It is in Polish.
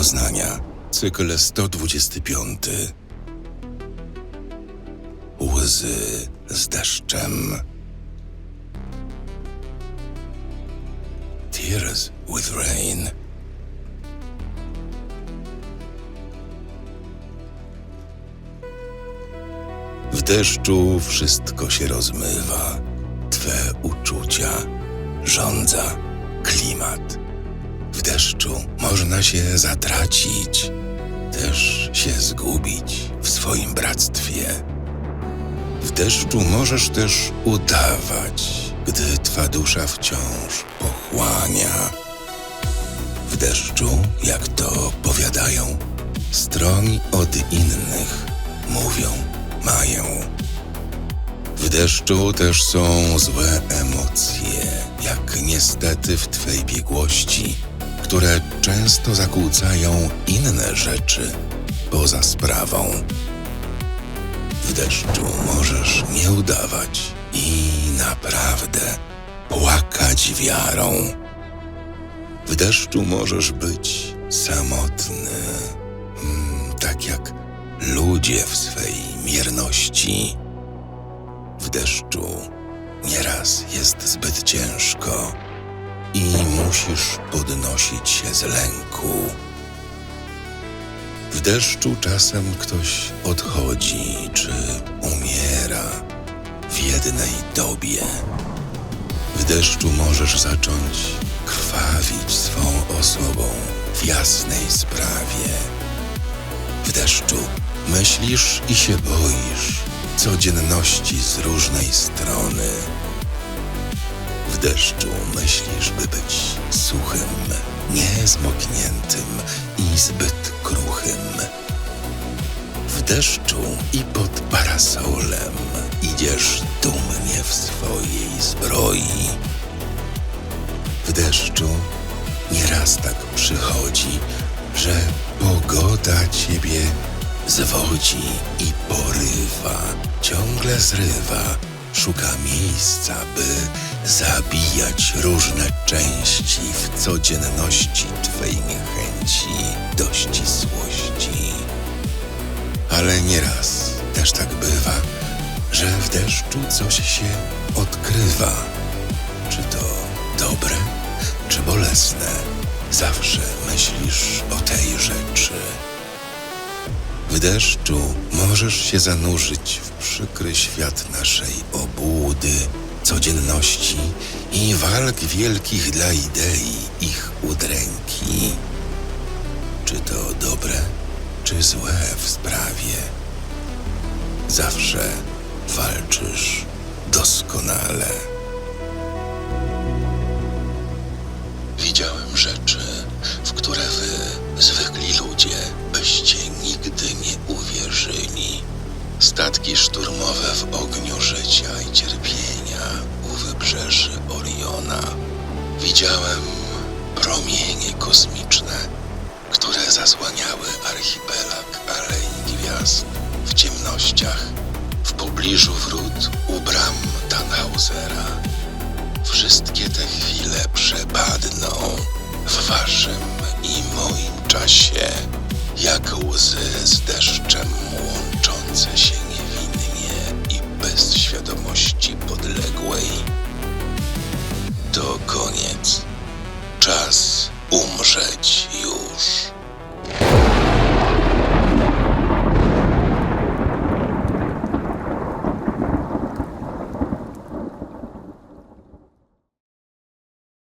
Doznania. Cykl 125. Łzy z deszczem. Tears with rain. W deszczu wszystko się rozmywa. Twe uczucia, żądza, klimat. W deszczu można się zatracić, też się zgubić w swoim bractwie. W deszczu możesz też udawać, gdy twa dusza wciąż pochłania. W deszczu, jak to powiadają, stroń od innych, mówią, mają. W deszczu też są złe emocje, jak niestety w twej biegłości, które często zakłócają inne rzeczy poza sprawą. W deszczu możesz nie udawać i naprawdę płakać wiarą. W deszczu możesz być samotny, mm, tak jak ludzie w swej mierności. W deszczu nieraz jest zbyt ciężko i musisz podnosić się z lęku. W deszczu czasem ktoś odchodzi czy umiera w jednej dobie. W deszczu możesz zacząć krwawić swą osobą w jasnej sprawie. W deszczu myślisz i się boisz codzienności z różnej strony. Deszczu myślisz, by być suchym, niezmokniętym i zbyt kruchym. W deszczu i pod parasolem idziesz dumnie w swojej zbroi. W deszczu nieraz tak przychodzi, że pogoda ciebie zwodzi i porywa, ciągle zrywa, szuka miejsca, by zabijać różne części w codzienności twej niechęci do ścisłości. Ale nieraz też tak bywa, że w deszczu coś się odkrywa. Czy to dobre, czy bolesne? Zawsze myślisz o tej rzeczy. W deszczu możesz się zanurzyć w przykry świat naszej obłudy, codzienności i walk wielkich dla idei, ich udręki. Czy to dobre, czy złe w sprawie? Zawsze walczysz doskonale. Widziałem rzeczy, w które wy, zwykli ludzie, byście Statki szturmowe w ogniu życia i cierpienia u wybrzeży Oriona. Widziałem promienie kosmiczne, które zasłaniały archipelag Alei Gwiazd w ciemnościach, w pobliżu wrót u bram Tannhausera. Wszystkie te chwile przepadną w waszym i moim czasie, jak łzy z deszczem łączące się bez świadomości podległej. To koniec. Czas umrzeć już.